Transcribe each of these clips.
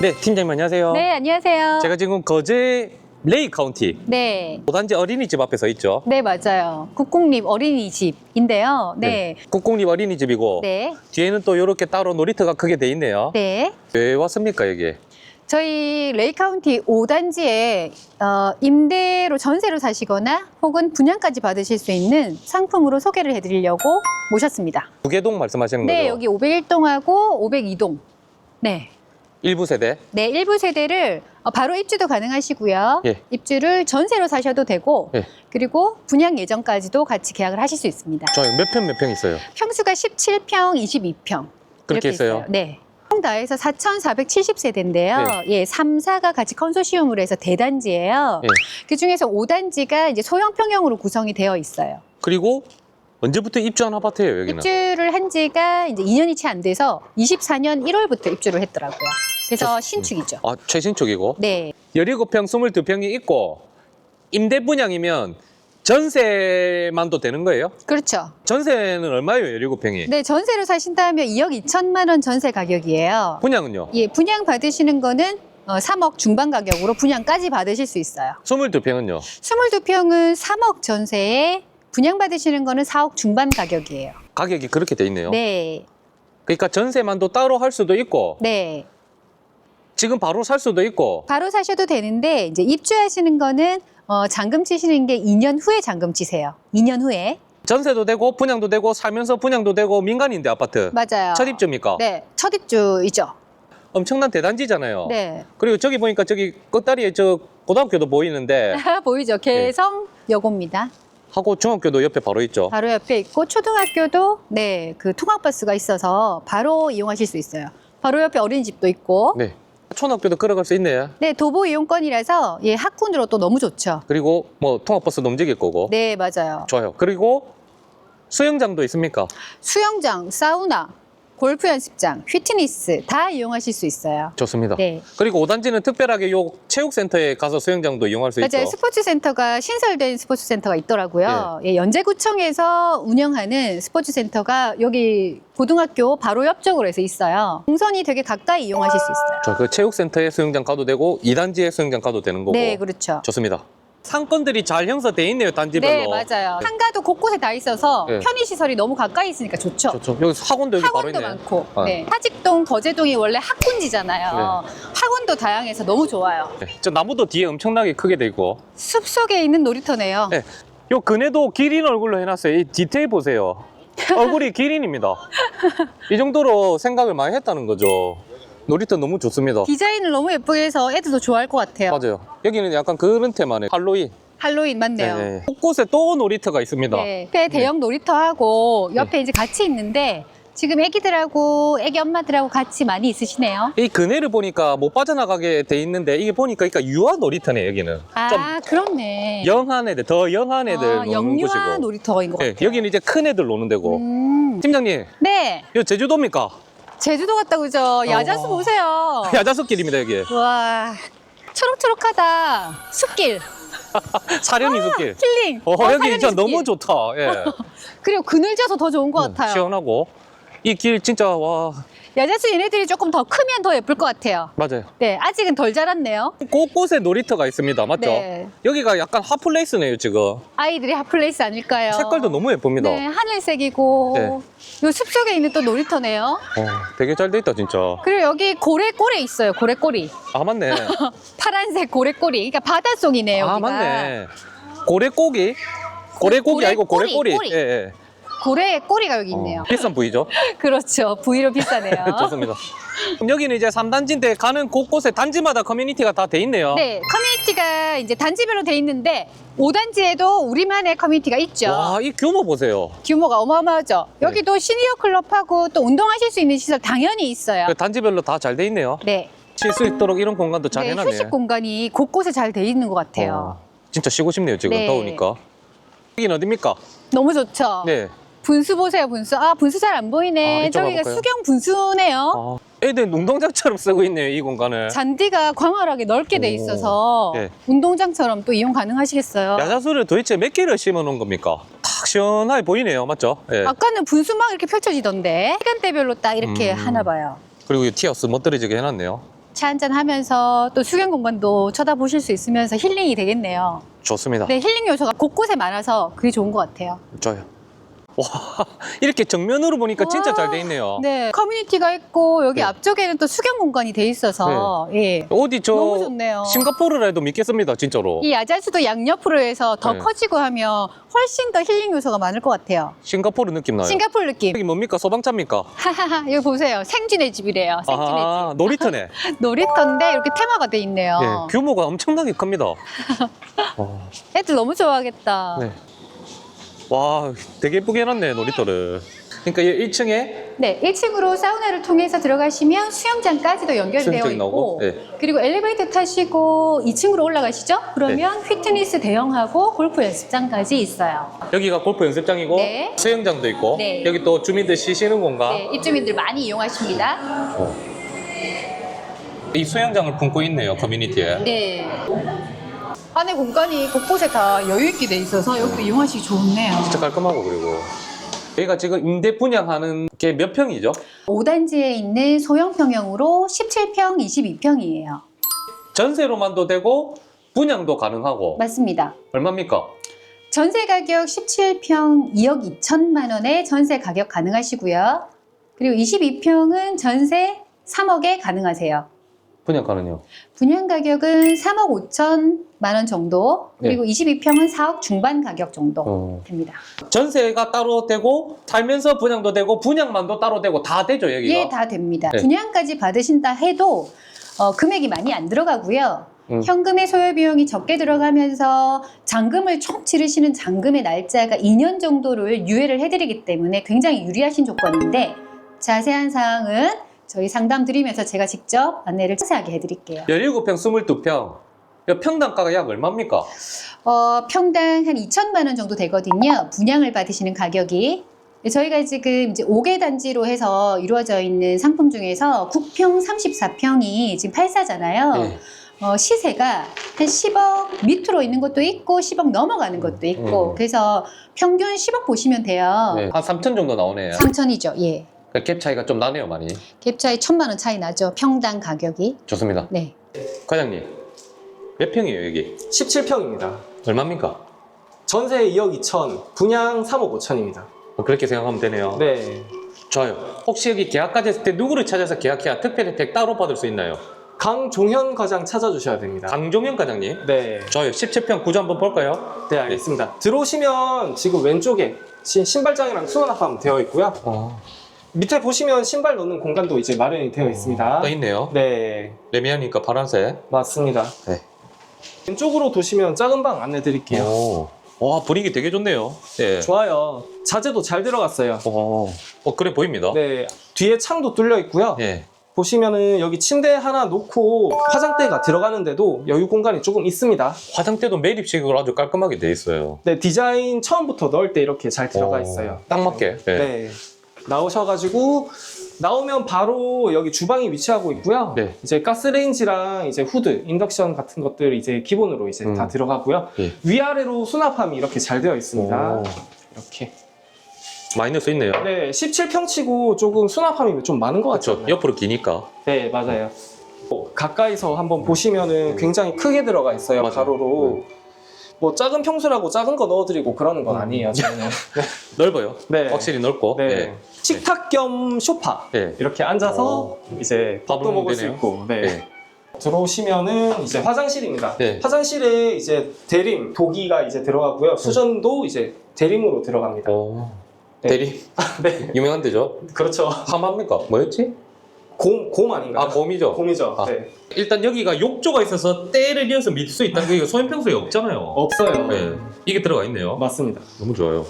네, 팀장님 안녕하세요. 네, 안녕하세요. 제가 지금 거제 레이 카운티 네. 오단지 어린이집 앞에 서 있죠. 네, 맞아요. 국공립 어린이집인데요. 네. 국공립 어린이집이고 네. 뒤에는 또 이렇게 따로 놀이터가 크게 돼 있네요. 네. 왜 왔습니까 여기? 저희 레이 카운티 5단지에 어, 임대로 전세로 사시거나 혹은 분양까지 받으실 수 있는 상품으로 소개를 해드리려고 모셨습니다. 두개동 말씀하시는 네, 거죠? 여기 501동하고 502동. 네. 일부 세대. 네, 일부 세대를 어, 바로 입주도 가능하시고요. 예. 입주를 전세로 사셔도 되고, 예. 그리고 분양 예정까지도 같이 계약을 하실 수 있습니다. 저요 몇평 몇 평 있어요? 평수가 17평, 22평. 그렇게 있어요? 네. 총다 해서 4,470세대인데요. 예, 3, 4가 같이 컨소시엄으로 해서 대단지예요. 예. 그 중에서 5단지가 이제 소형 평형으로 구성이 되어 있어요. 그리고 언제부터 입주한 아파트예요 여기는? 입주를 한 지가 이제 2년이 채 안 돼서 24년 1월부터 입주를 했더라고요. 그래서 신축이죠. 아 최신축이고 네. 17평 22평이 있고 임대 분양이면 전세만도 되는 거예요? 그렇죠. 전세는 얼마예요 17평이? 네, 전세로 사신다면 2억 2천만 원 전세 가격이에요. 분양은요? 예, 분양 받으시는 거는 어, 3억 중반 가격으로 분양까지 받으실 수 있어요. 22평은요? 22평은 3억 전세에 분양 받으시는 거는 4억 중반 가격이에요. 가격이 그렇게 돼 있네요. 네. 그러니까 전세만도 따로 할 수도 있고 네. 지금 바로 살 수도 있고 바로 사셔도 되는데 이제 입주하시는 거는 어, 잔금 치시는 게 2년 후에 잔금 치세요. 2년 후에. 전세도 되고 분양도 되고 살면서 분양도 되고 민간인데 아파트 맞아요. 첫 입주입니까? 네. 첫 입주이죠. 엄청난 대단지잖아요. 네. 그리고 저기 보니까 저기 끝다리에 저 고등학교도 보이는데 보이죠? 개성 여고입니다. 하고 중학교도 옆에 바로 있죠. 바로 옆에 있고 초등학교도 네, 그 통학버스가 있어서 바로 이용하실 수 있어요. 바로 옆에 어린이집도 있고. 네. 초등학교도 걸어갈 수 있네요. 네, 도보 이용권이라서 예, 학군으로 또 너무 좋죠. 그리고 뭐 통학버스도 움직일 거고. 네, 맞아요. 좋아요. 그리고 수영장도 있습니까? 수영장, 사우나, 골프 연습장, 휘트니스 다 이용하실 수 있어요. 좋습니다. 네. 그리고 5단지는 특별하게 요 체육센터에 가서 수영장도 이용할 수 맞아요. 있죠. 스포츠 센터가 신설된 스포츠 센터가 있더라고요. 예, 연제구청에서 운영하는 스포츠 센터가 여기 고등학교 바로 옆쪽으로 해서 있어요. 동선이 되게 가까이 이용하실 수 있어요. 저 그 체육센터에 수영장 가도 되고 2단지에 수영장 가도 되는 거고. 네, 그렇죠. 좋습니다. 상권들이 잘 형성돼 있네요, 단지별로. 네, 맞아요. 상가도 곳곳에 다 있어서 네. 편의 시설이 너무 가까이 있으니까 좋죠. 좋죠. 여기 학원도 여기 바로 학원도 있네. 많고, 아. 네. 사직동, 거제동이 원래 학군지잖아요. 학원도 다양해서 너무 좋아요. 네. 저 나무도 뒤에 엄청나게 크게 돼 있고. 숲 속에 있는 놀이터네요. 네. 요 그네도 기린 얼굴로 해놨어요. 이 디테일 보세요. 얼굴이 기린입니다. 이 정도로 생각을 많이 했다는 거죠. 놀이터 너무 좋습니다. 디자인을 너무 예쁘게 해서 애들도 좋아할 것 같아요. 맞아요. 여기는 약간 그런 테마네. 할로윈. 할로윈 맞네요. 네. 곳곳에 또 놀이터가 있습니다. 네. 옆에 대형 놀이터하고 옆에 이제 같이 있는데 지금 애기들하고 애기 엄마들하고 같이 많이 있으시네요. 이 그네를 보니까 못 빠져나가게 돼 있는데 이게 보니까 그러니까 유아 놀이터네 여기는. 좀 아, 그렇네. 영한 애들, 더 영한 애들 아, 노는 영유아 곳이고. 놀이터인 것 네, 같아요. 여기는 이제 큰 애들 노는 데고. 음. 팀장님, 네. 이거 제주도입니까? 제주도 갔다 오죠. 야자수 어. 보세요. 야자석길입니다 여기. 와. 초록초록하다. 숲길. 사려니 숲길. 힐링. 어, 어, 여기 진짜 숲길. 너무 좋다. 예. 그리고 그늘져서 더 좋은 것 같아요. 시원하고. 이 길 진짜 와 야자수 얘네들이 조금 더 크면 더 예쁠 것 같아요. 맞아요. 네, 아직은 덜 자랐네요. 곳곳에 놀이터가 있습니다. 맞죠? 네. 여기가 약간 핫플레이스네요 지금. 아이들이 핫플레이스 아닐까요? 색깔도 너무 예쁩니다. 네, 하늘색이고 네. 요 숲속에 있는 또 놀이터네요. 어, 되게 잘 돼 있다 진짜. 그리고 여기 고래꼬리 있어요. 고래꼬리. 아 맞네. 파란색 고래꼬리. 그러니까 바닷속이네요. 아 여기가. 맞네. 고래고기. 고래고기 아니고 고래꼬리, 고래꼬리. 꼬리. 예, 예. 고래 꼬리가 여기 있네요. 어, 비싼 부위죠. 그렇죠. 부위로 비싸네요. 좋습니다. 그럼 여기는 이제 3단지인데 가는 곳곳에 단지마다 커뮤니티가 다 돼 있네요. 네, 커뮤니티가 이제 단지별로 돼 있는데 5단지에도 우리만의 커뮤니티가 있죠. 와, 이 규모 보세요. 규모가 어마어마하죠. 네. 여기도 시니어 클럽하고 또 운동하실 수 있는 시설 당연히 있어요. 그 단지별로 다 잘 돼 있네요. 네. 쉴 수 있도록 이런 공간도 잘 네, 해놨네. 휴식 공간이 곳곳에 잘 돼 있는 것 같아요. 어, 진짜 쉬고 싶네요, 지금 네. 더우니까. 여긴 어딥니까? 너무 좋죠. 네. 분수 보세요, 분수. 아, 분수 잘안 아, 보이네. 이쪽 저기가 가볼까요? 수경 분수네요. 아, 애들 운동장처럼 쓰고 있네요, 이 공간을. 잔디가 광활하게 넓게 돼 오. 있어서 네. 운동장처럼 또 이용 가능하시겠어요. 야자수를 도대체 몇 개를 심어 놓은 겁니까? 탁 시원하게 보이네요, 맞죠? 예. 아까는 분수 막 이렇게 펼쳐지던데 시간대별로 딱 이렇게 음. 하나 봐요. 그리고 이 티어스 멋들어지게 해놨네요. 차 한잔 하면서 또 수경 공간도 쳐다보실 수 있으면서 힐링이 되겠네요. 좋습니다. 네, 힐링 요소가 곳곳에 많아서 그게 좋은 것 같아요. 좋아요. 와 이렇게 정면으로 보니까 진짜 와. 잘돼 있네요. 네, 커뮤니티가 있고 여기 네. 앞쪽에는 또 수경 공간이 돼 있어서 예. 어디 저 너무 좋네요. 싱가포르라도 믿겠습니다, 진짜로. 이 야자수도 양옆으로 해서 더 네. 커지고 하면 훨씬 더 힐링 요소가 많을 것 같아요. 싱가포르 느낌 나요. 싱가포르 느낌. 여기 뭡니까? 소방차입니까? 하하하, 이거 보세요. 생쥐네 집이래요. 생쥐네 아, 놀이터네. 집. 놀이터인데 이렇게 테마가 돼 있네요. 예, 규모가 엄청나게 큽니다. 와, 애들 너무 좋아하겠다. 네. 와, 되게 예쁘게 해놨네, 놀이터를. 그러니까 1층에 네, 1층으로 사우나를 통해서 들어가시면 수영장까지도 연결되어 수영장이 있고 나오고, 네. 그리고 엘리베이터 타시고 2층으로 올라가시죠? 그러면 네. 피트니스 대형하고 골프 연습장까지 있어요. 여기가 골프 연습장이고 네. 수영장도 있고 네. 여기 또 주민들 쉬시는 공간. 네, 입주민들 많이 이용하십니다. 어. 이 수영장을 품고 있네요, 커뮤니티에. 네. 안에 공간이 곳곳에 다 여유 있게 돼 있어서 여기도 이용하시기 좋네요. 진짜 깔끔하고 그리고 여기가 지금 임대 분양하는 게 몇 평이죠? 5단지에 있는 소형 평형으로 17평, 22평이에요. 전세로만도 되고 분양도 가능하고 맞습니다. 얼마입니까? 전세 가격 17평 2억 2천만 원에 전세 가격 가능하시고요. 그리고 22평은 전세 3억에 가능하세요. 분양가는요? 분양 가격은 3억 5천만 원 정도, 그리고 22평은 4억 중반 가격 정도 어. 됩니다. 전세가 따로 되고 살면서 분양도 되고 분양만도 따로 되고 다 되죠 여기가? 예, 다 됩니다. 네. 분양까지 받으신다 해도 어, 금액이 많이 안 들어가고요. 음. 현금의 소요 비용이 적게 들어가면서 잔금을 총 치르시는 잔금의 날짜가 2년 정도를 유예를 해드리기 때문에 굉장히 유리하신 조건인데 자세한 사항은 저희 상담 드리면서 제가 직접 안내를 자세하게 해드릴게요. 17평 22평 평당가가 약 얼마입니까? 어, 평당 한 2천만 원 정도 되거든요. 분양을 받으시는 가격이. 저희가 지금 이제 5개 단지로 해서 이루어져 있는 상품 중에서 9평 34평이 지금 8사잖아요. 예. 어, 시세가 한 10억 밑으로 있는 것도 있고 10억 넘어가는 것도 있고 음. 그래서 평균 10억 보시면 돼요. 네, 한 3천 정도 나오네요 3천이죠. 예. 그러니까 갭 차이가 좀 나네요 많이 갭 차이 천만 원 차이 나죠. 평당 가격이. 좋습니다 네. 과장님 몇 평이에요 여기? 17평입니다. 얼마입니까? 전세 2억 2천, 분양 3억 5천입니다. 뭐 그렇게 생각하면 되네요 네. 좋아요 혹시 여기 계약까지 했을 때 누구를 찾아서 계약해야 특별 혜택 따로 받을 수 있나요? 강종현 과장 찾아주셔야 됩니다. 강종현 과장님 네. 좋아요 17평 구조 한번 볼까요? 네, 알겠습니다. 들어오시면 지금 왼쪽에 시- 신발장이랑 수납함 되어 있고요. 어, 밑에 보시면 신발 넣는 공간도 이제 마련이 되어 있습니다. 떠 있네요 네, 레미안이니까 파란색 맞습니다. 네. 왼쪽으로 도시면 작은 방 안내 드릴게요. 오. 와 분위기 되게 좋네요 네. 좋아요. 자재도 잘 들어갔어요. 어, 어 그래 보입니다 네, 뒤에 창도 뚫려 있고요. 예. 보시면은 여기 침대 하나 놓고 화장대가 들어가는데도 여유 공간이 조금 있습니다. 화장대도 매립식으로 아주 깔끔하게 돼 있어요. 네, 디자인 처음부터 넣을 때 이렇게 잘 들어가 어, 있어요. 딱 맞게. 네. 네. 나오셔가지고 나오면 바로 여기 주방이 위치하고 있고요. 네. 이제 가스레인지랑 이제 후드, 인덕션 같은 것들 이제 기본으로 이제 음. 다 들어가고요. 예. 위아래로 수납함이 이렇게 잘 되어 있습니다. 오, 이렇게. 마이너스 있네요. 네, 17평치고 조금 수납함이 좀 많은 것 같죠? 그렇죠. 옆으로 기니까. 네, 맞아요. 어, 가까이서 한번 보시면은 굉장히 크게 들어가 있어요, 맞아요. 가로로. 뭐 작은 평수라고 작은 거 넣어드리고 그러는 건 음. 아니에요, 저는. 넓어요. 네. 확실히 넓고. 네. 네. 식탁 겸 소파. 네. 이렇게 앉아서 오. 이제 밥도 밥을 먹을 수 되네요. 있고. 네. 네. 들어오시면은 이제 화장실입니다. 네. 화장실에 이제 대림, 도기가 이제 들어가고요. 수전도 이제 대림으로 들어갑니다. 오. 네. 대리. 네. 유명한 데죠. 그렇죠. 하마입니까? 뭐였지? 곰, 곰 아닌가요? 아, 곰이죠. 곰이죠. 아. 네. 일단 여기가 욕조가 있어서 때를 이어서 밀 수 있다는 게 소형 평소에 없잖아요. 없어요. 네. 이게 들어가 있네요. 맞습니다. 너무 좋아요.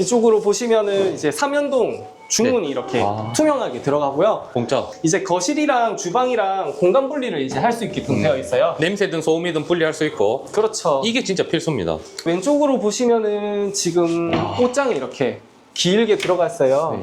이쪽으로 보시면은 이제 삼연동 중문이 이렇게 아. 투명하게 들어가고요. 공짜. 이제 거실이랑 주방이랑 공간 분리를 이제 할 수 있게끔 음. 되어 있어요. 냄새든 소음이든 분리할 수 있고. 그렇죠. 이게 진짜 필수입니다. 왼쪽으로 보시면은 지금 옷장이 이렇게 길게 들어갔어요.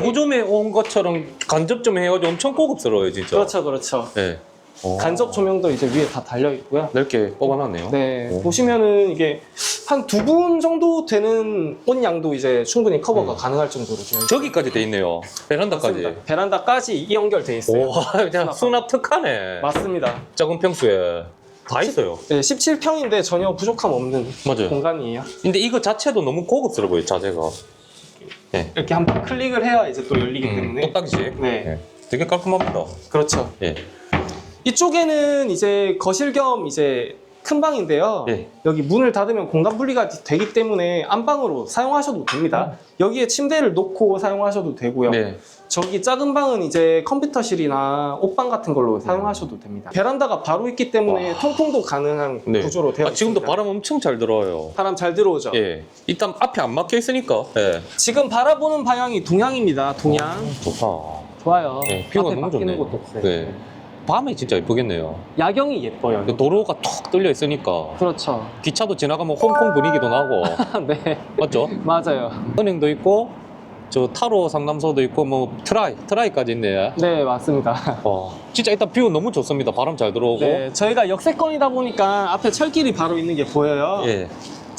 가구점에 온 것처럼 간접 좀 해가지고 엄청 고급스러워요, 진짜. 그렇죠, 그렇죠. 네. 오. 간접 조명도 이제 위에 다 달려 있고요. 넓게 뽑아놨네요. 네, 오. 보시면은 이게 한 두 분 정도 되는 옷 양도 이제 충분히 커버가 음. 가능할 정도로 되어 있어요. 저기까지 돼 있네요. 베란다까지. 맞습니다. 베란다까지 연결 돼 있어요. 오, 그냥 수납 특하네. 맞습니다. 작은 평수에 다 있어요. 네, 17평인데 전혀 부족함 없는 맞아요. 공간이에요. 근데 이거 자체도 너무 고급스러워 보여요, 자재가. 네. 이렇게 한번 클릭을 해야 이제 또 열리기 음, 때문에 똑딱이씩. 네. 네. 되게 깔끔합니다. 그렇죠. 예. 이쪽에는 이제 거실 겸 이제 큰 방인데요. 예. 여기 문을 닫으면 공간 분리가 되기 때문에 안방으로 사용하셔도 됩니다. 여기에 침대를 놓고 사용하셔도 되고요. 네. 저기 작은 방은 이제 컴퓨터실이나 옷방 같은 걸로 사용하셔도 됩니다. 베란다가 바로 있기 때문에 와. 통풍도 가능한 네. 구조로 되어 아, 지금도 있습니다. 바람 엄청 잘 들어와요. 바람 잘 들어오죠. 예. 일단 앞에 안 막혀 있으니까. 예. 지금 바라보는 방향이 동향입니다. 동향. 좋다. 좋아요. 네, 뷰가 앞에 너무 바뀌는 좋네. 것도 없어요. 네. 밤에 진짜 예쁘겠네요. 야경이 예뻐요. 그 도로가 톡 뚫려 있으니까 그렇죠. 기차도 지나가면 홍콩 분위기도 나고 네, 맞죠? 맞아요. 은행도 있고 저 타로 상담소도 있고 뭐 트라이 트라이까지 있네. 네, 맞습니다. 와, 진짜 일단 뷰 너무 좋습니다. 바람 잘 들어오고. 네, 저희가 역세권이다 보니까 앞에 철길이 바로 있는 게 보여요. 예.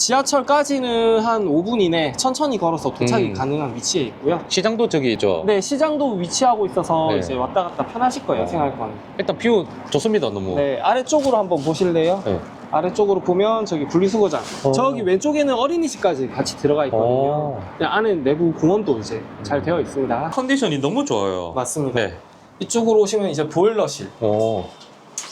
지하철까지는 한 5분 이내 천천히 걸어서 도착이 음. 가능한 위치에 있고요. 시장도 저기 있죠. 네, 시장도 위치하고 있어서 네. 이제 왔다 갔다 편하실 거예요, 어. 생활권. 일단 뷰 좋습니다. 너무. 네, 아래쪽으로 한번 보실래요? 네. 아래쪽으로 보면 저기 분리수거장. 어. 저기 왼쪽에는 어린이집까지 같이 들어가 있거든요. 어. 네, 안에 내부 공원도 이제 잘 되어 있습니다. 컨디션이 너무 좋아요. 맞습니다. 네. 이쪽으로 오시면 이제 보일러실. 오.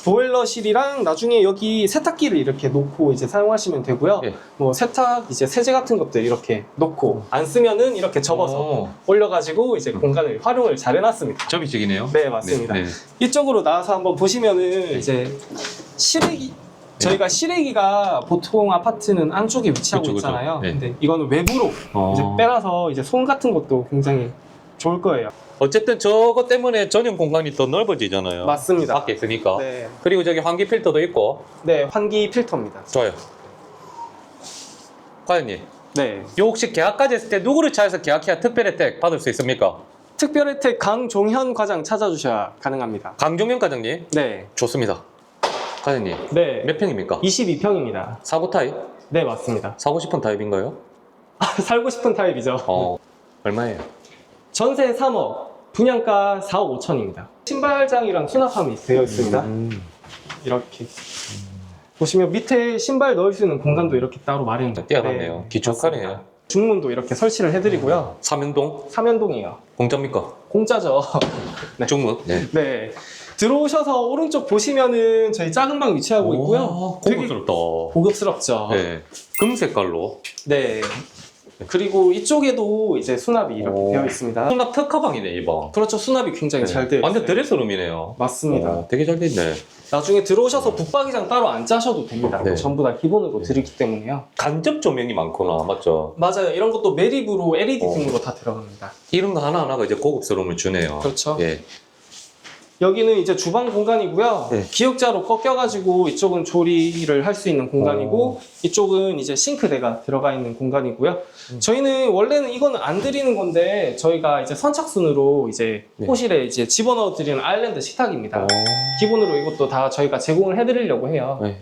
보일러실이랑 나중에 여기 세탁기를 이렇게 놓고 이제 사용하시면 되고요. 예. 뭐 세탁 이제 세제 같은 것들 이렇게 놓고 안 쓰면은 이렇게 접어서 오. 올려가지고 이제 공간을 활용을 잘 해놨습니다. 접이식이네요. 네 맞습니다. 네, 네. 이쪽으로 나와서 한번 보시면은 이제 실외기 저희가 실외기가 보통 아파트는 안쪽에 위치하고 그쵸, 그쵸. 있잖아요. 네. 근데 이거는 외부로 어. 이제 빼라서 이제 손 같은 것도 굉장히 좋을 거예요. 어쨌든 저거 때문에 전용 공간이 더 넓어지잖아요. 맞습니다. 밖에 있으니까. 네. 그리고 저기 환기 필터도 있고. 네, 환기 필터입니다. 좋아요. 과연님, 네. 요 혹시 계약까지 했을 때 누구를 차해서 계약해야 특별 혜택 받을 수 있습니까? 특별 혜택 강종현 과장 찾아주셔야 가능합니다. 강종현 과장님, 네. 좋습니다. 과장님, 네. 몇 평입니까? 22평입니다. 사고 타입? 네, 맞습니다. 사고 싶은 타입인가요? 살고 싶은 타입이죠. 어, 얼마예요? 전세 3억, 분양가 4억 5천입니다. 신발장이랑 수납함이 되어 있습니다. 음. 이렇게. 보시면 밑에 신발 넣을 수 있는 공간도 이렇게 따로 마련돼 뛰어났네요. 기초카네요. 중문도 이렇게 설치를 해드리고요. 삼연동? 삼연동이에요. 공짜입니까? 공짜죠. 네. 중문? 네. 네. 들어오셔서 오른쪽 보시면은 저희 작은 방 위치하고 있고요. 되게 고급스럽다. 고급스럽죠. 네. 금 색깔로. 네. 그리고 이쪽에도 이제 수납이 이렇게 오. 되어 있습니다. 수납 특화방이네, 이 방. 그렇죠. 수납이 굉장히 잘 되어 완전 있어요. 드레스룸이네요. 맞습니다. 어, 되게 잘 돼있네. 나중에 들어오셔서 붙박이장 따로 안 짜셔도 됩니다. 네. 전부 다 기본으로 드리기 때문에요. 간접 조명이 많구나, 맞죠? 맞아요. 이런 것도 매립으로 LED 어. 등으로 다 들어갑니다. 이런 거 하나하나가 이제 고급스러움을 주네요. 그렇죠. 예. 여기는 이제 주방 공간이고요. 네. 기역자로 꺾여가지고 이쪽은 조리를 할 수 있는 공간이고 이쪽은 이제 싱크대가 들어가 있는 공간이고요. 음. 저희는 원래는 이거는 안 드리는 건데 저희가 이제 선착순으로 이제 네. 호실에 이제 집어넣어 드리는 아일랜드 식탁입니다. 어. 기본으로 이것도 다 저희가 제공을 해드리려고 해요. 네.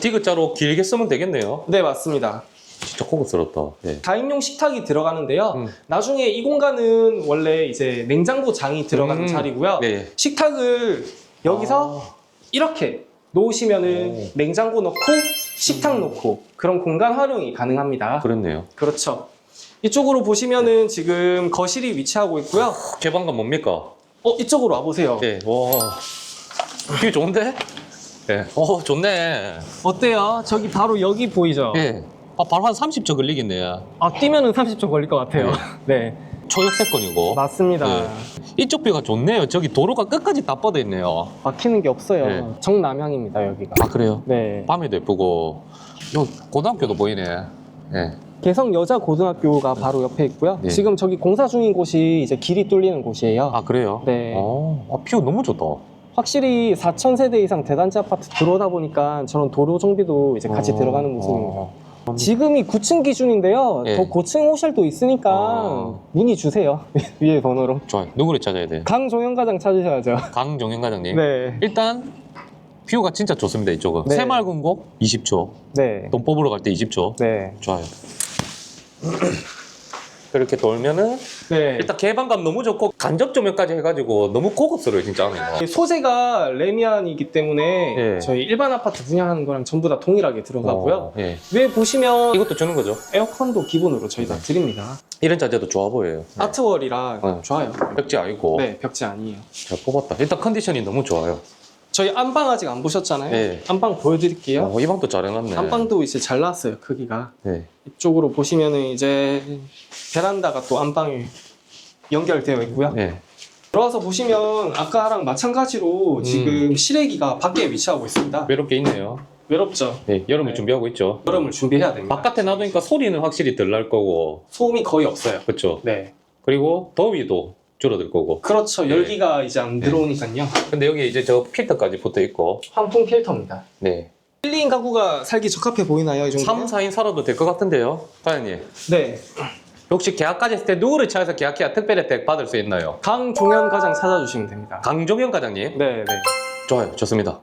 디귿자로 길게 쓰면 되겠네요. 네 맞습니다. 진짜 고급스럽다. 예. 다인용 식탁이 들어가는데요. 음. 나중에 이 공간은 원래 이제 냉장고 장이 들어가는 음. 자리고요. 네. 식탁을 여기서 아. 이렇게 놓으시면은 오. 냉장고 넣고 식탁 놓고 그런 공간 활용이 가능합니다. 그렇네요. 그렇죠. 이쪽으로 보시면은 지금 거실이 위치하고 있고요. 개방감 뭡니까? 어 이쪽으로 와보세요. 예. 와. 뷰 좋은데? 예. 어, 좋네. 어때요? 저기 바로 여기 보이죠? 예. 아, 바로 한 30초 걸리겠네. 아 뛰면은 30초 걸릴 것 같아요. 네, 초역세권이고. 맞습니다. 네. 이쪽 뷰가 좋네요. 저기 도로가 끝까지 다 뻗어 있네요. 막히는 게 없어요. 네. 정남향입니다 여기가. 아, 그래요? 네. 밤에도 예쁘고. 요 고등학교도 보이네. 예. 개성 여자 고등학교가 바로 옆에 있고요. 네. 지금 저기 공사 중인 곳이 이제 길이 뚫리는 곳이에요. 아, 그래요? 네. 어, 아, 뷰 너무 좋다. 확실히 4천 세대 이상 대단지 아파트 들어오다 보니까 저런 도로 정비도 이제 같이 어, 들어가는 모습입니다. 어. 지금이 9층 기준인데요. 예. 더 고층 호실도 있으니까 어. 문의 주세요. 위에 번호로. 좋아요. 누구를 찾아야 돼? 강종현 과장 찾으셔야죠. 강종현 과장님. 네. 일단 뷰가 진짜 좋습니다 이쪽은 네. 곳 20초 네. 돈 뽑으러 갈 때 20초 네. 좋아요 그렇게 돌면은 네. 일단 개방감 너무 좋고 간접 조명까지 해가지고 너무 고급스러워요 진짜 안에 소재가 레미안이기 때문에 예. 저희 일반 아파트 분양하는 거랑 전부 다 동일하게 들어가고요. 어, 예. 위에 보시면 이것도 주는 거죠 에어컨도 기본으로 저희 다 드립니다. 이런 자재도 좋아 보여요 네. 아트월이라 네. 좋아요. 벽지 아니고 네, 벽지 아니에요. 잘 뽑았다 일단 컨디션이 너무 좋아요 저희 안방 아직 안 보셨잖아요. 네. 안방 보여드릴게요. 어, 이 방도 잘 해놨네 안방도 이제 잘 나왔어요, 크기가. 네. 이쪽으로 보시면은 이제 베란다가 또 안방에 연결되어 있고요. 네. 들어와서 보시면 아까랑 마찬가지로 지금 실외기가 밖에 위치하고 있습니다. 외롭게 있네요 외롭죠? 네, 여름을 네. 준비하고 있죠 여름을 준비해야 됩니다. 바깥에 놔두니까 소리는 확실히 덜 날 거고 소음이 거의 없어요. 그렇죠 네. 그리고 더위도 줄어들 거고 그렇죠. 네. 열기가 이제 안 네. 들어오니까요. 근데 여기 이제 저 필터까지 붙어 있고 환풍 필터입니다. 네. 1, 2인 가구가 살기 적합해 보이나요? 이 정도? 3, 4인 살아도 될 것 같은데요 사장님 네. 혹시 계약까지 했을 때 누구를 찾아서 계약해야 특별 혜택 받을 수 있나요? 강종현 과장 찾아주시면 됩니다. 강종현 과장님 네, 네. 좋아요 좋습니다